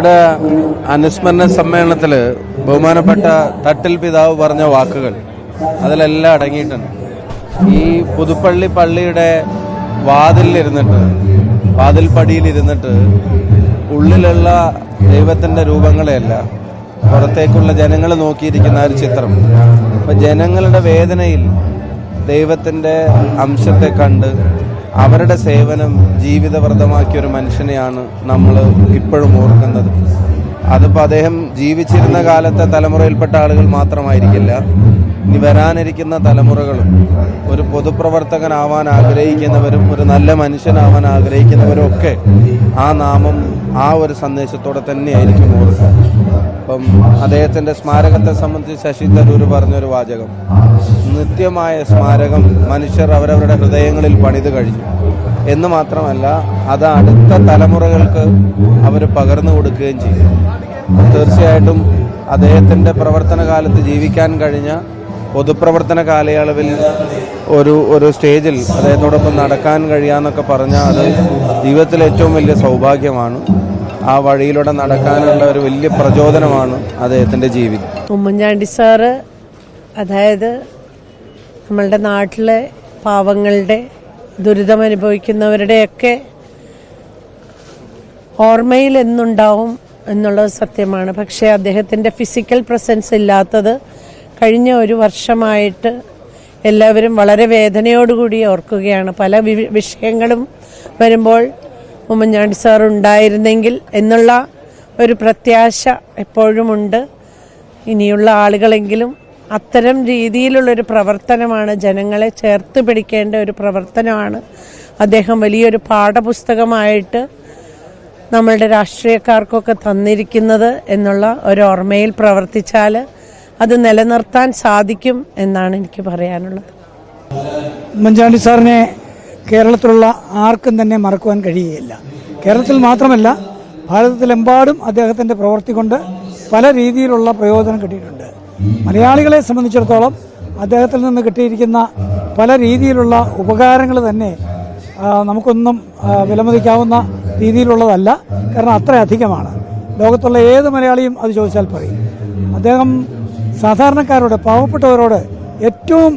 ഇവിടെ അനുസ്മരണ സമ്മേളനത്തിൽ ബഹുമാനപ്പെട്ട തട്ടിൽ പിതാവ് പറഞ്ഞ വാക്കുകൾ അതിലെല്ലാം അടങ്ങിയിട്ടുണ്ട്. ഈ പുതുപ്പള്ളി പള്ളിയുടെ വാതിലിരുന്നിട്ട് വാതിൽ പടിയിലിരുന്നിട്ട് ഉള്ളിലുള്ള ദൈവത്തിന്റെ രൂപങ്ങളെയല്ല പുറത്തേക്കുള്ള ജനങ്ങൾ നോക്കിയിരിക്കുന്ന ഒരു ചിത്രം. അപ്പൊ ജനങ്ങളുടെ വേദനയിൽ ദൈവത്തിന്റെ അംശത്തെ കണ്ട് അവരുടെ സേവനം ജീവിതവ്രതമാക്കിയ ഒരു മനുഷ്യനെയാണ് നമ്മൾ ഇപ്പോഴും ഓർക്കുന്നത്. അതിപ്പോൾ അദ്ദേഹം ജീവിച്ചിരുന്ന കാലത്തെ തലമുറയിൽപ്പെട്ട ആളുകൾ മാത്രമായിരിക്കില്ല. ഇനി വരാനിരിക്കുന്ന തലമുറകളും ഒരു പൊതുപ്രവർത്തകനാവാൻ ആഗ്രഹിക്കുന്നവരും ഒരു നല്ല മനുഷ്യനാവാൻ ആഗ്രഹിക്കുന്നവരും ഒക്കെ ആ നാമം ആ ഒരു സന്ദേശത്തോടെ തന്നെയായിരിക്കും ഓർക്കുക. അപ്പം അദ്ദേഹത്തിന്റെ സ്മാരകത്തെ സംബന്ധിച്ച് ശശി തരൂർ പറഞ്ഞൊരു വാചകം. നിത്യമായ സ്മാരകം മനുഷ്യർ അവരവരുടെ ഹൃദയങ്ങളിൽ പണിത് കഴിഞ്ഞു എന്ന് മാത്രമല്ല അത് അടുത്ത തലമുറകൾക്ക് അവർ പകർന്നു കൊടുക്കുകയും ചെയ്യും തീർച്ചയായിട്ടും അദ്ദേഹത്തിന്റെ പ്രവർത്തന കാലത്ത് ജീവിക്കാൻ കഴിഞ്ഞ പൊതുപ്രവർത്തന കാലയളവിൽ ഒരു ഒരു സ്റ്റേജിൽ അദ്ദേഹത്തോടൊപ്പം നടക്കാൻ കഴിയാന്നൊക്കെ പറഞ്ഞാൽ അത് ജീവിതത്തിലെ ഏറ്റവും വലിയ സൗഭാഗ്യമാണ്. ആ വഴിയിലൂടെ നടക്കാനുള്ള ഒരു വലിയ പ്രചോദനമാണ് അദ്ദേഹത്തിന്റെ ജീവിതം. ഉമ്മൻചാണ്ടി സാറ് അതായത് നമ്മളുടെ നാട്ടിലെ പാവങ്ങളുടെ ദുരിതം അനുഭവിക്കുന്നവരുടെയൊക്കെ ഓർമ്മയിൽ എന്നുണ്ടാവും എന്നുള്ളത് സത്യമാണ്. പക്ഷേ അദ്ദേഹത്തിന്റെ ഫിസിക്കൽ പ്രസൻസ് ഇല്ലാത്തത് കഴിഞ്ഞ ഒരു വർഷമായിട്ട് എല്ലാവരും വളരെ വേദനയോടുകൂടി ഓർക്കുകയാണ്. പല വിഷയങ്ങളും വരുമ്പോൾ ഉമ്മൻചാണ്ടി സാർ ഉണ്ടായിരുന്നെങ്കിൽ എന്നുള്ള ഒരു പ്രത്യാശ എപ്പോഴുമുണ്ട്. ഇനിയുള്ള ആളുകളെങ്കിലും അത്തരം രീതിയിലുള്ളൊരു പ്രവർത്തനമാണ് ജനങ്ങളെ ചേർത്ത് പിടിക്കേണ്ട ഒരു പ്രവർത്തനമാണ്. അദ്ദേഹം വലിയൊരു പാഠപുസ്തകമായിട്ട് നമ്മളുടെ രാഷ്ട്രീയക്കാർക്കൊക്കെ തന്നിരിക്കുന്നത് എന്നുള്ള ഒരു ഓർമ്മയിൽ പ്രവർത്തിച്ചാൽ അത് നിലനിർത്താൻ സാധിക്കും എന്നാണ് എനിക്ക് പറയാനുള്ളത്. ഉമ്മൻചാണ്ടി സാറിനെ കേരളത്തിലുള്ള ആർക്കും തന്നെ മറക്കുവാൻ കഴിയുകയില്ല. കേരളത്തിൽ മാത്രമല്ല ഭാരതത്തിലെമ്പാടും അദ്ദേഹത്തിന്റെ പ്രവൃത്തി കൊണ്ട് പല രീതിയിലുള്ള പ്രയോജനം കിട്ടിയിട്ടുണ്ട്. മലയാളികളെ സംബന്ധിച്ചിടത്തോളം അദ്ദേഹത്തിൽ നിന്ന് കിട്ടിയിരിക്കുന്ന പല രീതിയിലുള്ള ഉപകാരങ്ങൾ തന്നെ നമുക്കൊന്നും വിലമതിക്കാവുന്ന രീതിയിലുള്ളതല്ല. കാരണം അത്രയധികമാണ് ലോകത്തുള്ള ഏത് മലയാളിയും അത് ചോദിച്ചാൽ പറയും. അദ്ദേഹം സാധാരണക്കാരോട് പാവപ്പെട്ടവരോട് ഏറ്റവും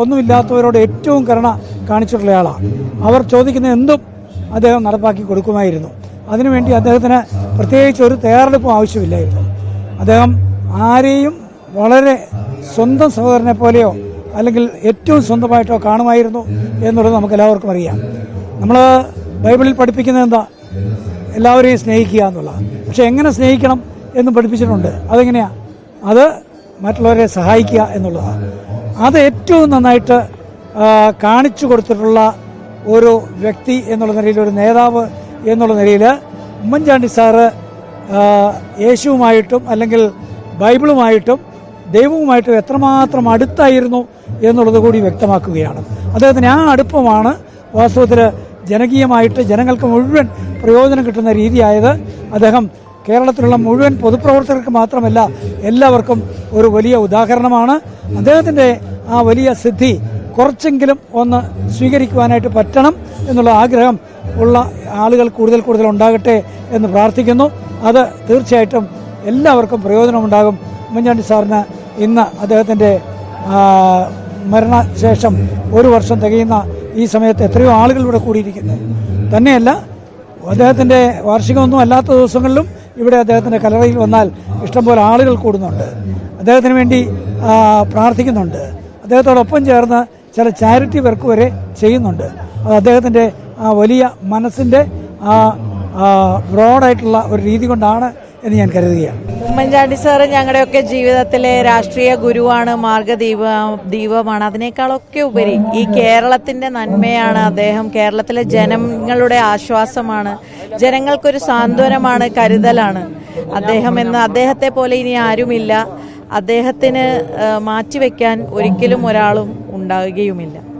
ഒന്നുമില്ലാത്തവരോട് ഏറ്റവും കരുണ കാണിച്ചിട്ടുള്ള ആളാണ് അവർ ചോദിക്കുന്ന എന്തും അദ്ദേഹം നടപ്പാക്കി കൊടുക്കുമായിരുന്നു. അതിനുവേണ്ടി അദ്ദേഹത്തിന് പ്രത്യേകിച്ച് ഒരു തയ്യാറെടുപ്പും ആവശ്യമില്ലായിരുന്നു. അദ്ദേഹം ആരെയും വളരെ സ്വന്തം സഹോദരനെ പോലെയോ അല്ലെങ്കിൽ ഏറ്റവും സ്വന്തമായിട്ടോ കാണുമായിരുന്നു എന്നുള്ളത് നമുക്ക് എല്ലാവർക്കും അറിയാം. നമ്മൾ ബൈബിളിൽ പഠിപ്പിക്കുന്നത് എന്താ? എല്ലാവരെയും സ്നേഹിക്കുക എന്നുള്ള പക്ഷെ എങ്ങനെ സ്നേഹിക്കണം എന്ന് പഠിപ്പിച്ചിട്ടുണ്ട്? അതെങ്ങനെയാ? അത് മറ്റുള്ളവരെ സഹായിക്കുക എന്നുള്ളതാണ്. അത് ഏറ്റവും നന്നായിട്ട് കാണിച്ചു കൊടുത്തിട്ടുള്ള ഒരു വ്യക്തി എന്നുള്ള നിലയിൽ ഒരു നേതാവ് എന്നുള്ള നിലയിൽ ഉമ്മൻചാണ്ടി സാറ് യേശുവുമായിട്ടും അല്ലെങ്കിൽ ബൈബിളുമായിട്ടും ദൈവവുമായിട്ടും എത്രമാത്രം അടുത്തായിരുന്നു എന്നുള്ളത് കൂടി വ്യക്തമാക്കുകയാണ്. അദ്ദേഹത്തിന് ആ അടുപ്പമാണ് വാസ്തവത്തിൽ ജനകീയമായിട്ട് ജനങ്ങൾക്ക് മുഴുവൻ പ്രയോജനം കിട്ടുന്ന രീതിയായത്. അദ്ദേഹം കേരളത്തിലുള്ള മുഴുവൻ പൊതുപ്രവർത്തകർക്ക് മാത്രമല്ല എല്ലാവർക്കും ഒരു വലിയ ഉദാഹരണമാണ്. അദ്ദേഹത്തിന്റെ ആ വലിയ സിദ്ധി കുറച്ചെങ്കിലും ഒന്ന് സ്വീകരിക്കുവാനായിട്ട് പറ്റണം എന്നുള്ള ആഗ്രഹം ഉള്ള ആളുകൾ കൂടുതൽ കൂടുതൽ ഉണ്ടാകട്ടെ എന്ന് പ്രാർത്ഥിക്കുന്നു. അത് തീർച്ചയായിട്ടും എല്ലാവർക്കും പ്രയോജനമുണ്ടാകും. ഉമ്മൻചാണ്ടി സാറിന് ഇന്ന് അദ്ദേഹത്തിന്റെ മരണശേഷം ഒരു വർഷം തികയുന്ന ഈ സമയത്ത് എത്രയോ ആളുകൾ ഇവിടെ കൂടിയിരിക്കുന്നു. തന്നെയല്ല അദ്ദേഹത്തിന്റെ വാർഷികമൊന്നും അല്ലാത്ത ദിവസങ്ങളിലും ഇവിടെ അദ്ദേഹത്തിന്റെ കലറയിൽ വന്നാൽ ഇഷ്ടംപോലെ ആളുകൾ കൂടുന്നുണ്ട്. അദ്ദേഹത്തിന് വേണ്ടി പ്രാർത്ഥിക്കുന്നുണ്ട്. അദ്ദേഹത്തോടൊപ്പം ചേർന്ന് ചില ചാരിറ്റി വർക്ക് വരെ ചെയ്യുന്നുണ്ട്. അത് അദ്ദേഹത്തിന്റെ വലിയ മനസ്സിന്റെ ബ്രോഡായിട്ടുള്ള ഒരു രീതി കൊണ്ടാണ് എന്ന് ഞാൻ കരുതുകയാണ്. ഉമ്മൻചാണ്ടി സാറ് ഞങ്ങളുടെയൊക്കെ ജീവിതത്തിലെ രാഷ്ട്രീയ ഗുരുവാണ് മാർഗദീപ ദീപമാണ്. അതിനേക്കാളൊക്കെ ഉപരി ഈ കേരളത്തിന്റെ നന്മയാണ് അദ്ദേഹം. കേരളത്തിലെ ജനങ്ങളുടെ ആശ്വാസമാണ്. ജനങ്ങൾക്കൊരു സാന്ത്വനമാണ് കരുതലാണ് അദ്ദേഹം എന്ന്. അദ്ദേഹത്തെ പോലെ ഇനി ആരുമില്ല. അദ്ദേഹത്തിന് മാറ്റിവെക്കാൻ ഒരിക്കലും ഒരാളും ഉണ്ടാവുകയുമില്ല